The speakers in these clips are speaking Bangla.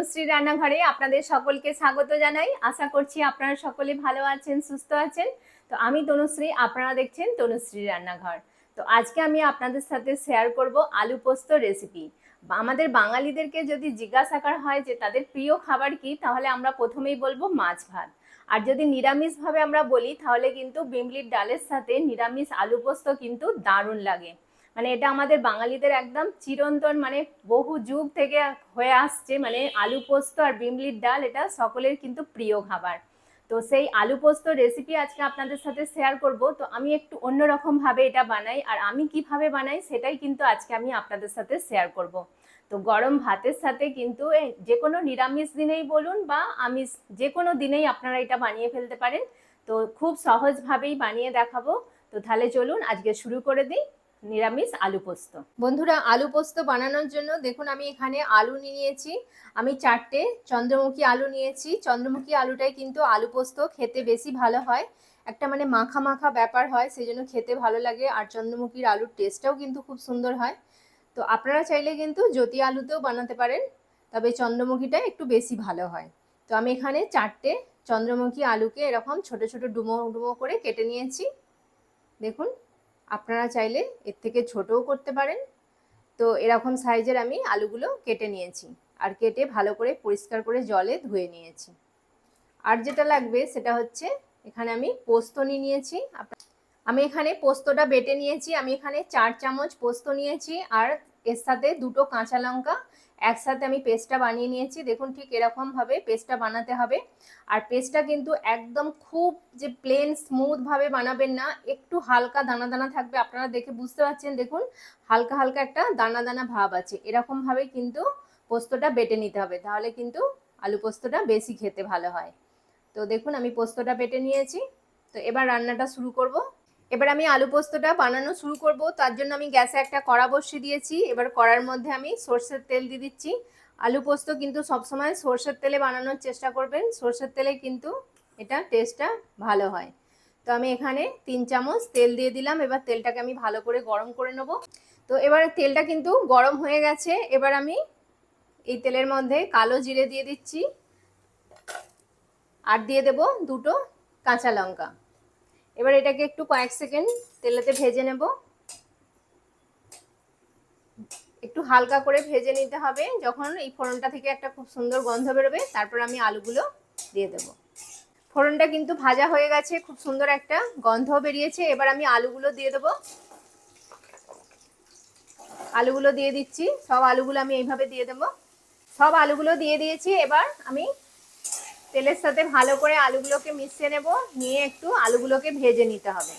রান্নাঘরে আপনাদের সকলকে স্বাগত জানাই। আশা করছি আপনারা সকলে ভালো আছেন, সুস্থ আছেন। তো আমি তনুশ্রী, আপনারা দেখছেন তনুশ্রী রান্নাঘর। তো আজকে আমি আপনাদের সাথে শেয়ার করব আলু পোস্ত রেসিপি আমাদের বাঙালিদেরকে যদি জিজ্ঞাসা করা হয় যে তাদের প্রিয় খাবার কি, তাহলে আমরা প্রথমেই বলব মাছ ভাত। আর যদি নিরামিষভাবে আমরা বলি, তাহলে কিন্তু বিমলির ডালের সাথে নিরামিষ আলু পোস্ত কিন্তু দারুণ লাগে। মানে এটা আমাদের বাঙালিদের একদম চিরন্তন মানে বহু যুগ থেকে হয়ে আসছে মানে আলু পোস্ত আর বিমলির ডাল এটা সকলের কিন্তু প্রিয় খাবার। তো সেই আলু পোস্ত রেসিপি আজকে আপনাদের সাথে শেয়ার করব। তো আমি একটু অন্যরকম ভাবে এটা বানাই আর আমি কীভাবে বানাই সেটাই কিন্তু আজকে আমি আপনাদের সাথে শেয়ার করব। তো গরম ভাতের সাথে কিন্তু যে কোনো নিরামিষ দিনেই বলুন বা আমিষ, যে কোনো দিনেই আপনারা এটা বানিয়ে ফেলতে পারেন। তো খুব সহজভাবেই বানিয়ে দেখাবো। তো তাহলে চলুন আজকে শুরু করে দিই। নিরামিষ আলু পোস্ত। বন্ধুরা, আলু পোস্ত বানানোর জন্য দেখুন আমি এখানে আলু নিয়ে নিয়েছি। আমি চারটে চন্দ্রমুখী আলু নিয়েছি। চন্দ্রমুখী আলুটাই কিন্তু আলু পোস্ত খেতে বেশি ভালো হয়। একটা মানে মাখা মাখা ব্যাপার হয় সেই জন্য খেতে ভালো লাগে। আর চন্দ্রমুখীর আলুর টেস্টটাও কিন্তু খুব সুন্দর হয়। তো আপনারা চাইলে কিন্তু জ্যোতি আলুতেও বানাতে পারেন, তবে চন্দ্রমুখীটা একটু বেশি ভালো হয়। তো আমি এখানে চারটে চন্দ্রমুখী আলুকে এরকম ছোট ছোট ডুমো ডুমো করে কেটে নিয়েছি। দেখুন। আপনারা চাইলে এর থেকে ছোটও করতে পারেন। তো এরকম সাইজের আমি আলুগুলো কেটে নিয়েছি আর কেটে ভালো করে পরিষ্কার করে জলে ধুয়ে নিয়েছি। আর যেটা লাগবে সেটা হচ্ছে এখানে আমি পোস্ত নিয়ে নিয়েছি। আমি এখানে পোস্তটা বেটে নিয়েছি। আমি এখানে চার চামচ পোস্ত নিয়েছি আর এর সাথে দুটো কাঁচা লঙ্কা, একসাথে আমি পেস্টটা বানিয়ে নিয়েছি। দেখুন ঠিক এরকমভাবে পেস্টটা বানাতে হবে। আর পেস্টটা কিন্তু একদম খুব যে প্লেন স্মুথভাবে বানাবেন না, একটু হালকা দানা দানা থাকবে। আপনারা দেখে বুঝতে পারছেন, দেখুন হালকা হালকা একটা দানা দানা ভাব আছে। এরকমভাবে কিন্তু পোস্তটা বেটে নিতে হবে। তাহলে কিন্তু আলু পোস্তটা বেশি খেতে ভালো হয়। তো দেখুন আমি পোস্তটা বেটে নিয়েছি। তো এবার রান্নাটা শুরু করব। এবার আমি আলু পোস্তটা বানানো শুরু করব। তার জন্য আমি গ্যাসে একটা কড়া বসিয়ে দিয়েছি। এবার কড়ার মধ্যে আমি সর্ষের তেল দিয়ে দিচ্ছি। আলু পোস্ত কিন্তু সবসময় সর্ষের তেলে বানানোর চেষ্টা করবেন। সর্ষের তেলে কিন্তু এটা টেস্টটা ভালো হয়। তো আমি এখানে তিন চামচ তেল দিয়ে দিলাম। এবার তেলটাকে আমি ভালো করে গরম করে নেব। তো এবার তেলটা কিন্তু গরম হয়ে গেছে। এবার আমি এই তেলের মধ্যে কালো জিরে দিয়ে দিচ্ছি। আর দিয়ে দেব দুটো কাঁচা লঙ্কা। এবার এটাকে একটু কয়েক সেকেন্ড তেলেতে ভেজে নেব। একটু হালকা করে ভেজে নিতে হবে, যখন এই ফোড়নটা থেকে একটা খুব সুন্দর গন্ধ বেরোবে, তারপর আমি আলুগুলো দিয়ে দেব। ফোড়নটা কিন্তু ভাজা হয়ে গেছে, খুব সুন্দর একটা গন্ধ বেরিয়েছে। এবার আমি আলুগুলো দিয়ে দেবো। আলুগুলো দিয়ে দিচ্ছি, সব আলুগুলো আমি এইভাবে দিয়ে দেবো। সব আলুগুলো দিয়ে দিয়েছি, এবার আমি তেলের সাথে ভালো করে আলুগুলোকে মিশিয়ে নেব, নিয়ে একটু আলুগুলোকে ভেজে নিতে হবে।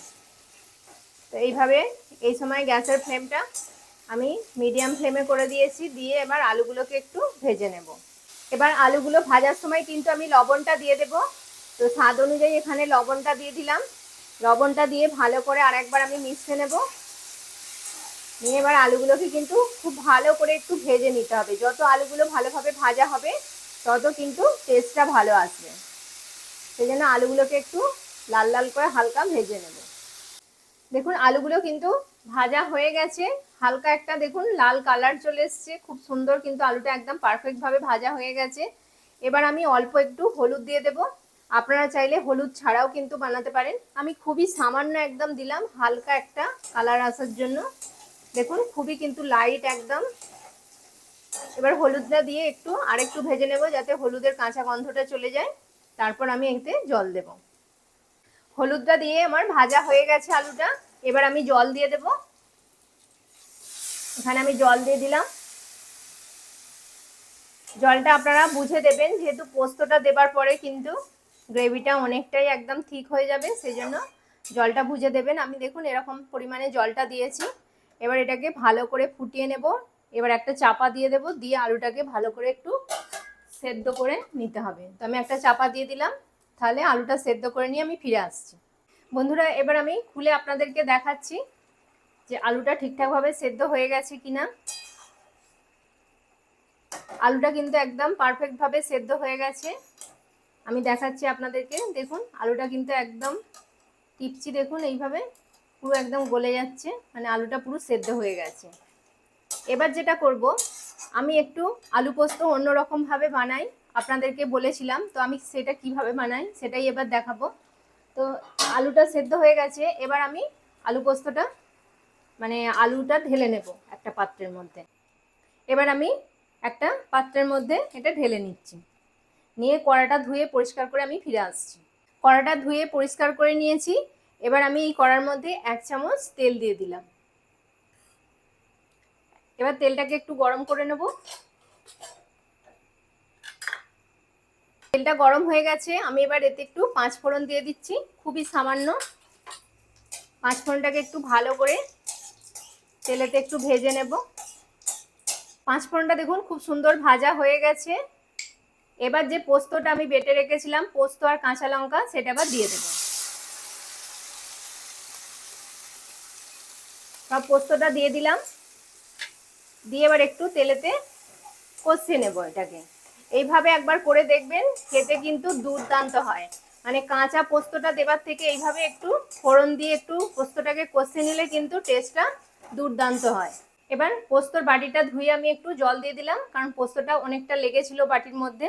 তো এইভাবে এই সময় গ্যাসের ফ্লেমটা আমি মিডিয়াম ফ্লেমে করে দিয়েছি, দিয়ে এবার আলুগুলোকে একটু ভেজে নেব। এবার আলুগুলো ভাজার সময় কিন্তু আমি লবণটা দিয়ে দেব। তো স্বাদ অনুযায়ী এখানে লবণটা দিয়ে দিলাম। লবণটা দিয়ে ভালো করে আরেকবার আমি মিশিয়ে নেব। নিয়ে এবার আলুগুলোকে কিন্তু খুব ভালো করে একটু ভেজে নিতে হবে। যত আলুগুলো ভালোভাবে ভাজা হবে তত কিন্তু টেস্টটা ভালো আসবে। সেই জন্য আলুগুলোকে একটু লাল লাল করে হালকা ভেজে নেব। দেখুন, আলুগুলো কিন্তু ভাজা হয়ে গেছে। হালকা একটা দেখুন, লাল কালার চলে এসছে। খুব সুন্দর কিন্তু আলুটা একদম পারফেক্টভাবে ভাজা হয়ে গেছে। এবার আমি অল্প একটু হলুদ দিয়ে দেব। আপনারা চাইলে হলুদ ছাড়াও কিন্তু বানাতে পারেন। আমি খুবই সামান্য একদম দিলাম হালকা একটা কালার আসার জন্য। দেখুন, খুবই কিন্তু লাইট একদম। এবার হলুদটা দিয়ে একটু আরেকটু ভেজে নেব যাতে হলুদের কাঁচা গন্ধটা চলে যায়। তারপর আমি এতে জল দেব। হলুদটা দিয়ে আমার ভাজা হয়ে গেছে আলুটা। এবার আমি জল দিয়ে দেব। এখানে আমি জল দিয়ে দিলাম। জলটা আপনারা বুঝে দেবেন, যেহেতু পোস্তটা দেবার পরে কিন্তু গ্রেভিটা অনেকটাই একদম ঠিক হয়ে যাবে সেই জন্য জলটা বুঝে দেবেন। আমি দেখুন এরকম পরিমাণে জলটা দিয়েছি। এবার এটাকে ভালো করে ফুটিয়ে নেব। এবার একটা চাপা দিয়ে দেব, দিয়ে আলুটাকে ভালো করে একটু সেদ্ধ করে নিতে হবে। তো আমি একটা চাপা দিয়ে দিলাম, তাহলে আলুটা সেদ্ধ করে নিয়ে আমি ফিরে আসছি। বন্ধুরা, এবার আমি খুলে আপনাদেরকে দেখাচ্ছি যে আলুটা ঠিকঠাকভাবে সেদ্ধ হয়ে গেছে কি না আলুটা কিন্তু একদম পারফেক্টভাবে সেদ্ধ হয়ে গেছে। আমি দেখাচ্ছি আপনাদেরকে, দেখুন, আলুটা কিন্তু একদম টিপছি দেখুন, এইভাবে পুরো একদম গলে যাচ্ছে মানে আলুটা পুরো সেদ্ধ হয়ে গেছে। এবার যেটা করব, আমি একটু আলু পোস্ত অন্যরকমভাবে বানাই। আপনাদেরকে বলেছিলাম, তো আমি সেটা কীভাবে বানাই সেটাই এবার দেখাবো। তো আলুটা সেদ্ধ হয়ে গেছে, এবার আমি আলু পোস্তটা মানে আলুটা ঢেলে নেব একটা পাত্রের মধ্যে। এবার আমি একটা পাত্রের মধ্যে এটা ঢেলে নিচ্ছি। নিয়ে কড়াটা ধুয়ে পরিষ্কার করে আমি ফিরে আসছি। কড়াটা ধুয়ে পরিষ্কার করে নিয়েছি, এবার আমি এই কড়ার মধ্যে এক চামচ তেল দিয়ে দিলাম। এবার তেলটাকে একটু গরম করে নেব। তেলটা গরম হয়ে গেছে, আমি এবার এতে একটু পাঁচ ফোড়ন দিয়ে দিচ্ছি, খুবই সামান্য। পাঁচ ফোড়নটাকে একটু ভালো করে তেলেতে একটু ভেজে নেব। পাঁচ ফোড়নটা দেখুন, খুব সুন্দর ভাজা হয়ে গেছে। এবার যে পোস্তটা আমি বেটে রেখেছিলাম, পোস্ত আর কাঁচা লঙ্কা, সেটা আবার দিয়ে দেবো। সব পোস্তটা দিয়ে দিলাম। দিয়ে এবার একটু তেলেতে কষিয়ে নেব এটাকে। এইভাবে একবার করে দেখবেন, খেতে কিন্তু দুর্দান্ত হয়। মানে কাঁচা পোস্তটা দেবার থেকে এইভাবে একটু ফোড়ন দিয়ে একটু পোস্তটাকে কষিয়ে নিলে কিন্তু টেস্টটা দুর্দান্ত হয়। এবার পোস্তর বাটিটা ধুয়ে আমি একটু জল দিয়ে দিলাম, কারণ পোস্তটা অনেকটা লেগেছিল বাটির মধ্যে।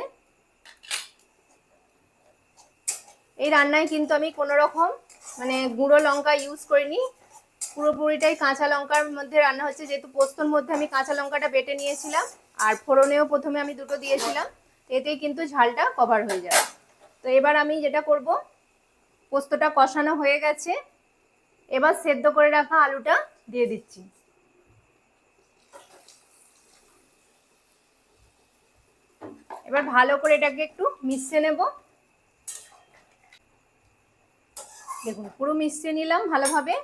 এই রান্নায় কিন্তু আমি কোনো রকম মানে গুঁড়ো লঙ্কা ইউজ করিনি। পুরোপুরিটাই কাঁচা লঙ্কার মধ্যে রান্না হচ্ছে। যেহেতু পোস্তর মধ্যে আমি কাঁচা লঙ্কাটা বেটে নিয়েছিলাম, আর ফোড়নেও প্রথমে আমি দুটো দিয়েছিলাম, এতেই কিন্তু ঝালটা কভার হয়ে যাবে। তো এবার আমি যেটা করব, পোস্তটা কষানো হয়ে গেছে। এবার সেদ্ধ করে রাখা আলুটা দিয়ে দিচ্ছি। এবার ভালো করে এটাকে একটু মিশিয়ে নেব। দেখুন, পুরো মিশিয়ে নিলাম ভালোভাবে।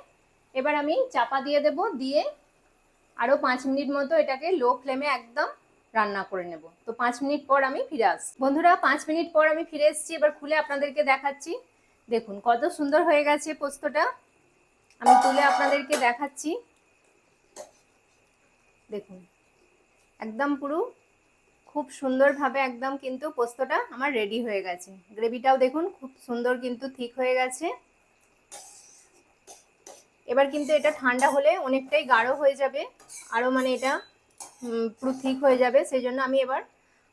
এবার আমি চাপা দিয়ে দেব, দিয়ে আরও পাঁচ মিনিট মতো এটাকে লো ফ্লেমে একদম রান্না করে নেব। তো পাঁচ মিনিট পর আমি ফিরে আস, বন্ধুরা পাঁচ মিনিট পর আমি ফিরে এসেছি, এবার খুলে আপনাদেরকে দেখাচ্ছি। দেখুন কত সুন্দর হয়ে গেছে পোস্তটা। আমি তুলে আপনাদেরকে দেখাচ্ছি। দেখুন, একদম পুরো খুব সুন্দরভাবে একদম কিন্তু পোস্তটা আমার রেডি হয়ে গেছে। গ্রেভিটাও দেখুন খুব সুন্দর কিন্তু ঠিক হয়ে গেছে। এবার কিন্তু এটা ঠান্ডা হলে অনেকটাই গাঢ় হয়ে যাবে আরও মানে এটা পুরো ঠিক হয়ে যাবে সেই জন্য আমি এবার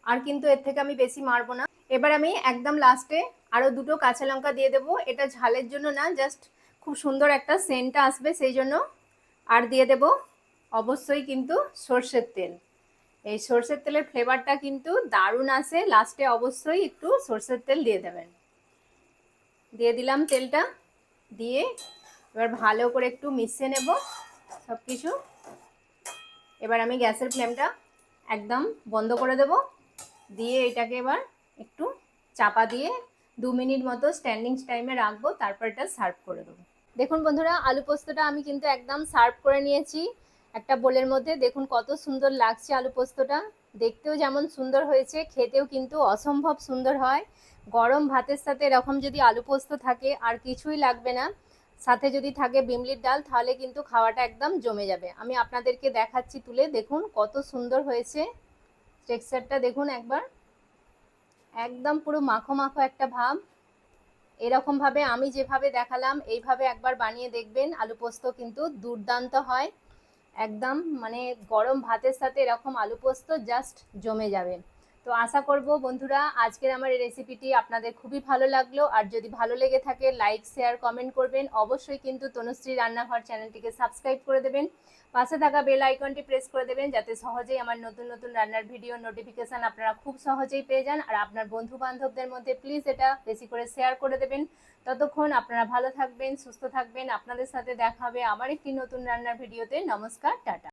আর কিন্তু এর থেকে আমি বেশি মারবো না। এবার আমি একদম লাস্টে আরও দুটো কাঁচা লঙ্কা দিয়ে দেবো, এটা ঝালের জন্য না জাস্ট খুব সুন্দর একটা সেন্টটা আসবে সেই জন্য আর দিয়ে দেব অবশ্যই কিন্তু সর্ষের তেল। এই সর্ষের তেলের ফ্লেভারটা কিন্তু দারুণ আসে লাস্টে অবশ্যই একটু সর্ষের তেল দিয়ে দেবেন। দিয়ে দিলাম তেলটা, দিয়ে এবার ভালো করে একটু মিশিয়ে নেব সব কিছু এবার আমি গ্যাসের ফ্লেমটা একদম বন্ধ করে দেব। দিয়ে এটাকে এবার একটু চাপা দিয়ে দু মিনিট মতো স্ট্যান্ডিং টাইমে রাখব, তারপর এটা সার্ভ করে দেবো। দেখুন বন্ধুরা, আলু পোস্তটা আমি কিন্তু একদম সার্ভ করে নিয়েছি। একটা বোলের মধ্যে দেখুন কত সুন্দর লাগছে আলু পোস্তটা। দেখতেও যেমন সুন্দর হয়েছে, খেতেও কিন্তু অসম্ভব সুন্দর হয়। গরম ভাতের সাথে এরকম যদি আলু পোস্ত থাকে, আর কিছুই লাগবে না। সাথে যদি থাকে বিমলির ডাল, তাহলে কিন্তু খাওয়াটা একদম জমে যাবে। আমি আপনাদেরকে দেখাচ্ছি, তুলে দেখুন কত সুন্দর হয়েছে। টেক্সচারটা দেখুন একবার। একদম পুরো মাখো মাখো একটা ভাব। এরকমভাবে আমি যেভাবে দেখালাম, এইভাবে একবার বানিয়ে দেখবেন, আলু পোস্ত কিন্তু দুর্দান্ত হয়। একদম মানে গরম ভাতের সাথে এরকম আলু পোস্ত জাস্ট জমে যাবে। তো আশা করব বন্ধুরা, আজকের আমার এই রেসিপিটি আপনাদের খুবই ভালো লাগল। আর যদি ভালো লেগে থাকে লাইক শেয়ার কমেন্ট করবেন। অবশ্যই কিন্তু তনুশ্রী রান্নাঘর চ্যানেলটিকে সাবস্ক্রাইব করে দেবেন। পাশে থাকা বেল আইকনটি প্রেস করে দেবেন, যাতে সহজেই আমার নতুন নতুন রান্নার ভিডিও নোটিফিকেশান আপনারা খুব সহজেই পেয়ে যান। আর আপনার বন্ধু বান্ধবদের মধ্যে প্লিজ এটা বেশি করে শেয়ার করে দেবেন। ততক্ষণ আপনারা ভালো থাকবেন, সুস্থ থাকবেন। আপনাদের সাথে দেখা হবে আমার একটি নতুন রান্নার ভিডিওতে নমস্কার, টাটা।